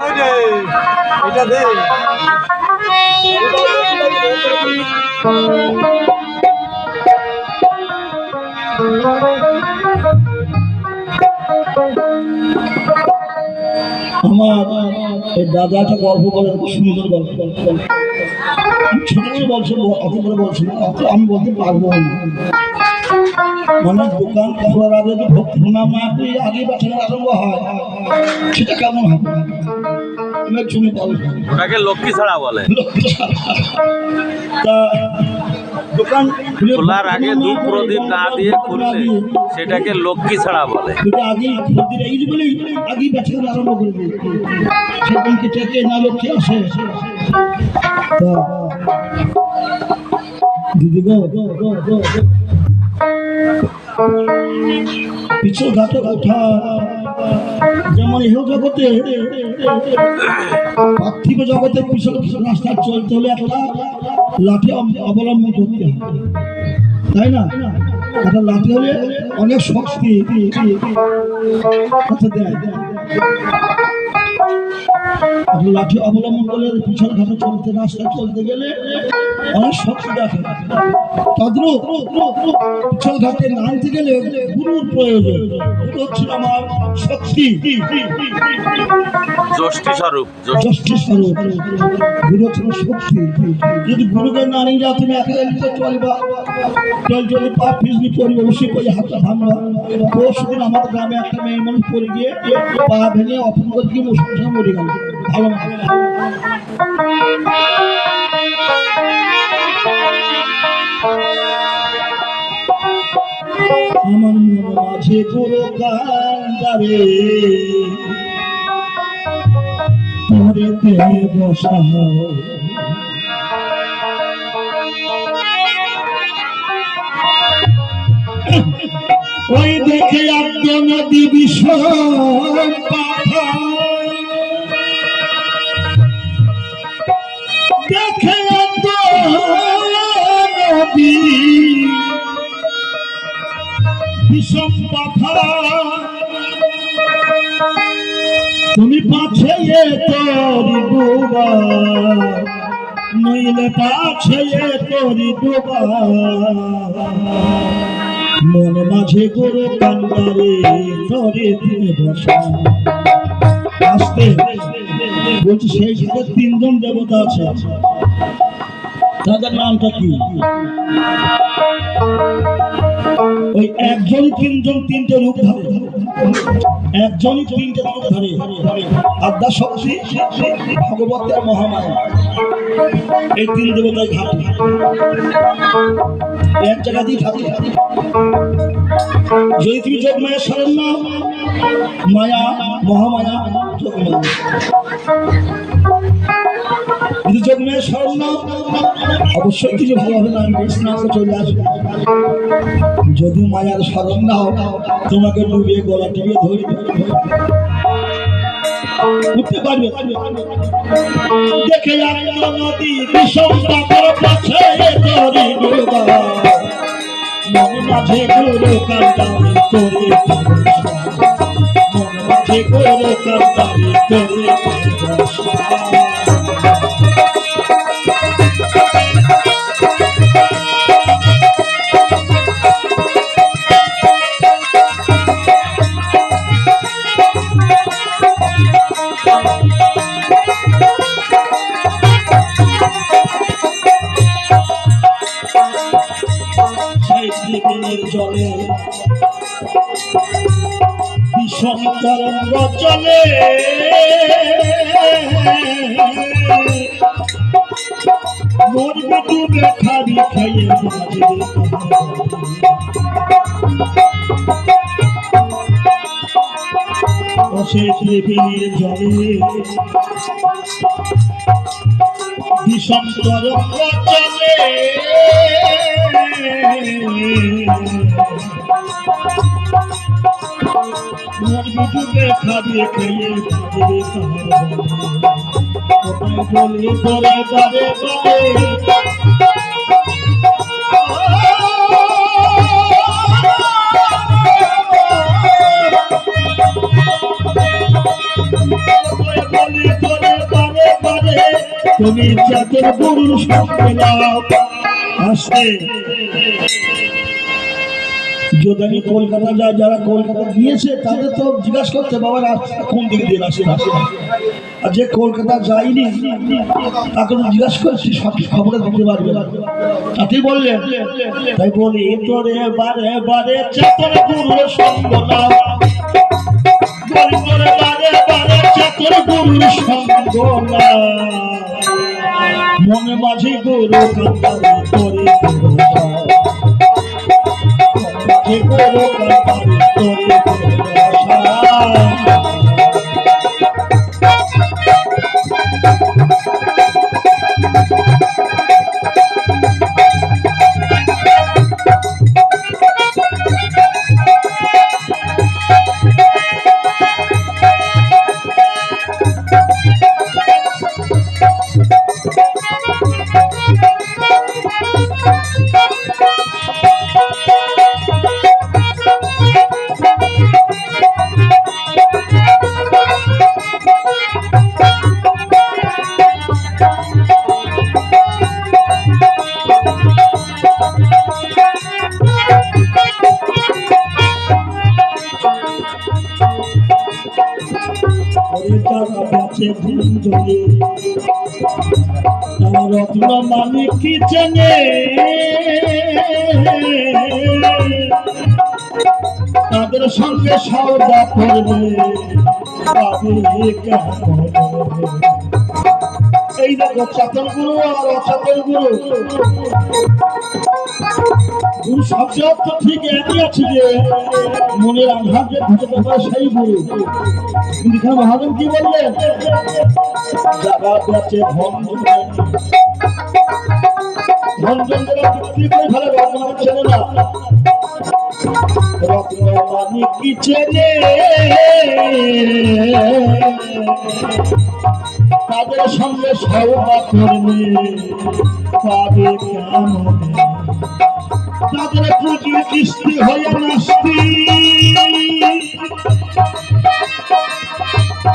দে আমার এই দাদা একটা গল্প বলে সুন্দর গল্প ছোট করে বলছিল অত করে বলছিল আমি বলতে পারব না মানে দোকান খোলার আগে তো ভক্তি প্রণাম না করে আগে বাচ্চারা আরম্ভ হয় সেটা কেমন হবে? আমি শুনে পাবো ওটাকে লক্ষ্মী ছাড়া বলে। তা দোকান খুলে খোলার আগে প্রণাম ধূপ প্রদীপ না দিয়ে খুললে সেটাকে লক্ষ্মী ছাড়া বলে। আগে এই বলি আগেই বাচ্চারা আরম্ভ করে দিই সেদিনকে টেকে না লক্ষ্যে আসে। দিদি গো গো গো গো। গো। পিছল ঘাটে ওঠা যেমন ইহ জগতে পার্থিব জগতে পিছল রাস্তা চলতে হলে একটা লাঠি অবলম্বন করতে হয় তাই না একটা লাঠি হলে অনেক শক্তি দেয় লাঠি অবলম্বন করলে পিছন ঘাটে চলতে রাস্তা চলতে গেলে অনেক শক্তি দেখে তদ্রুপ পিছন ঘাটে নামতে গেলে গুরুর প্রয়োজন। গুরু হচ্ছে আমার শক্তি। স্বরূপ স্বরূপ। গুরু যদি গুরুকে না নিয়ে যাও তুমি একা নিতে চলবা। চল চলে পা ফিসনি পড়বে অবশ্যই করে হাতটা ভাঙবা। পরশু দিন আমাদের গ্রামে একটা মেয়ে মানুষ পড়ে গিয়ে পা ভেঙে অপন করে গিয়ে মুসলমান মরে গেল। আমার মন মাঝে পুরো কান্দারে ওই দেখে আদ্য নদী বিষয় পাঠা বিষম পাথা তুমি পাছে তোরি ডুবা নইলে পাছে তোরি ডুবা মন মাঝে গরু কান্দারে তরে দিনে বসা। আসতে। বলছি, সেই সাথে তিনজন দেবতা আছে। তাদের নামটা কি? ওই একজন তিনজন তিনটে রূপ ধরে। একজনই তিনটে রূপ ধরে। আদ্যা শক্তি ভগবতের মহামায়া। এই তিন দেবতায় ঘাটে এক জায়গাতেই থাকে যদি তুমি যোগমায়া শরণ নাও, মায়া, মহামায়া যোগমায়া যদি যোগমায়া শরণ নাও অবশ্যই কিছু ভালো হবে না, আমি চলে আসব। যদি মায়ার স্মরণ নাও তোমাকে ডুবিয়ে গলা টিপিয়ে ধরে দেখে মাঝে গুরু কান্দারি তোরে দিনের জলে বিষম তরঙ্গ চলে মরবে ডুবে খাবি বাজবে অশেষ জলে। বিষম চলে খাবে খেয়ে বাজবে তাহার বলে? তোরা তুমি জাতের গরুর নাও যদি আমি কলকাতা যাই, যারা কলকাতা গিয়েছে, তাদের তো জিজ্ঞাসা করতে, বাবা কোন দিক দিয়ে আসেন আসেন আর যে কলকাতা যায়নি, তাকে জিজ্ঞাসা করছি সঠিক খবরে দিতে পারবে তাতেই বললেন, তাই বলি, তোরে বারে বারে চেতন গুরুর সঙ্গ তোরে বারে বারে চেতন গুরুর সঙ্গ নাও মনে মাঝে গরু কান্দারি করে গরু যারা বাঁচে ধরে তারা রত্ন মালিক কি চেনে তাদের সঙ্গে সওদা করবে এই দেখো চাতন গুরু আর অচাতন গুরু গুরু শব্দ তো ঠিক একই আছে যে মনের আঘাত যে ঘটতে পারে সেই গুরু। কিন্তু এখানে মহাজন কি বললেন? যারা বেঁচে ভঞ্জন। ভঞ্জন করে ফেলে রত্ন ছেলে না। রত্ন মানে কি চেনে? তাদের সঙ্গে করবে পাবে কেমন? তাদের পুঁজির কিস্তি হয়ে নাস্তি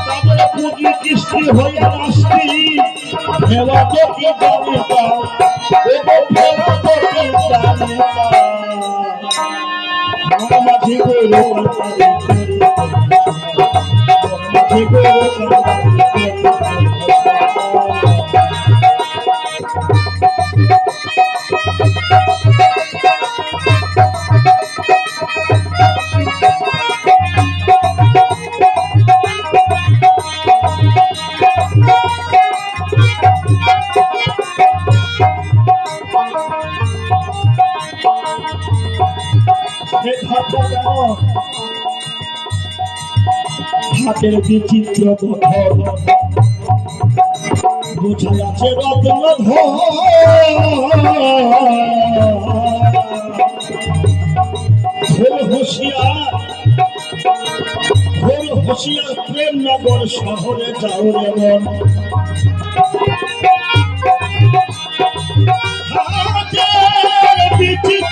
তাদের পুঁজি কিস্তি হয়ে নাস্তি ফেরা তো কি জানে মাঝে গরু মাঝে গরু হাতের বিচিত্র গঠন বোঝা যাচ্ছে রত্ন ফুল হুঁশিয়ার ফুল হুঁশিয়ার প্রেম নগর শহরে যাও হাতের বিচিত্র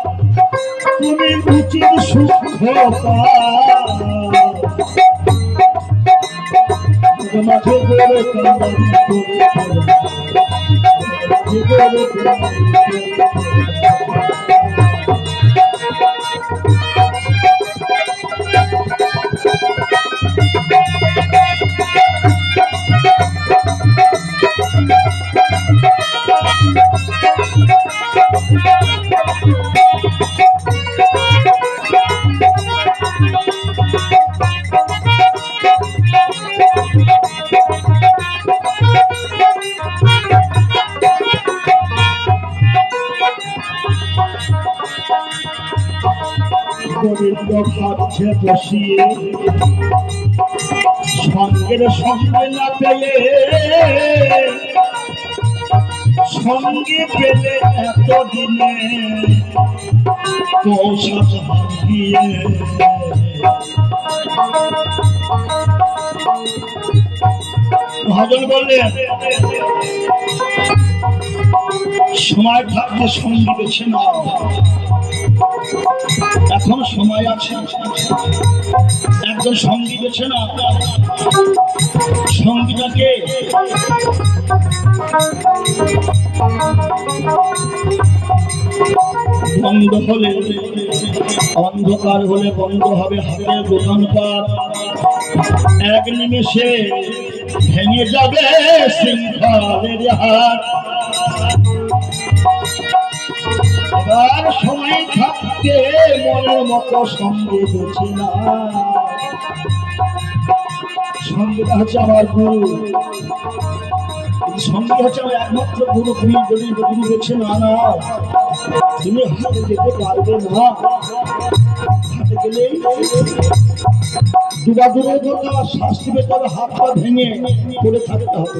তুমি গেলে কান্দারি সঙ্গের সঙ্গে না পেলে, সঙ্গে পেলে এতদিনে হারিয়ে ভজন বললেন, সময় থাকতে সঙ্গী বেছে নাও। এখন সময় আছে। একজন সঙ্গী বেছে না? সঙ্গীটাকে বন্ধ হলে, অন্ধকার হলে বন্ধ হবে হাতের দোকানপাট এক নিমেষে ভেঙে যাবে শৃঙ্খলের হাট। এবার সময় থাকতে মনের মতো সঙ্গে বেছে না। সঙ্গীটা হচ্ছে আমার গুরু। সঙ্গী হচ্ছে আমার একমাত্র গুরু, তুমি যদি গুরু বেছে না না তুমি হাতে যেতে পারবে না। হাতে গেলেই দুবা দূরে দরকার শাস্তি পেতে হাত পা ভেঙে পড়ে থাকতে হবে।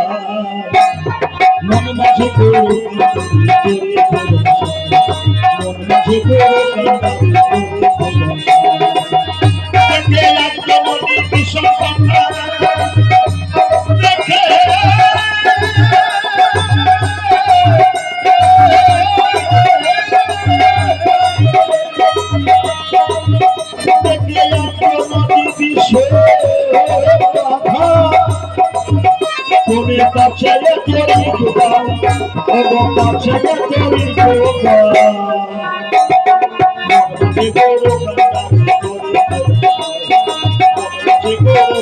মন মাঝে Thank you.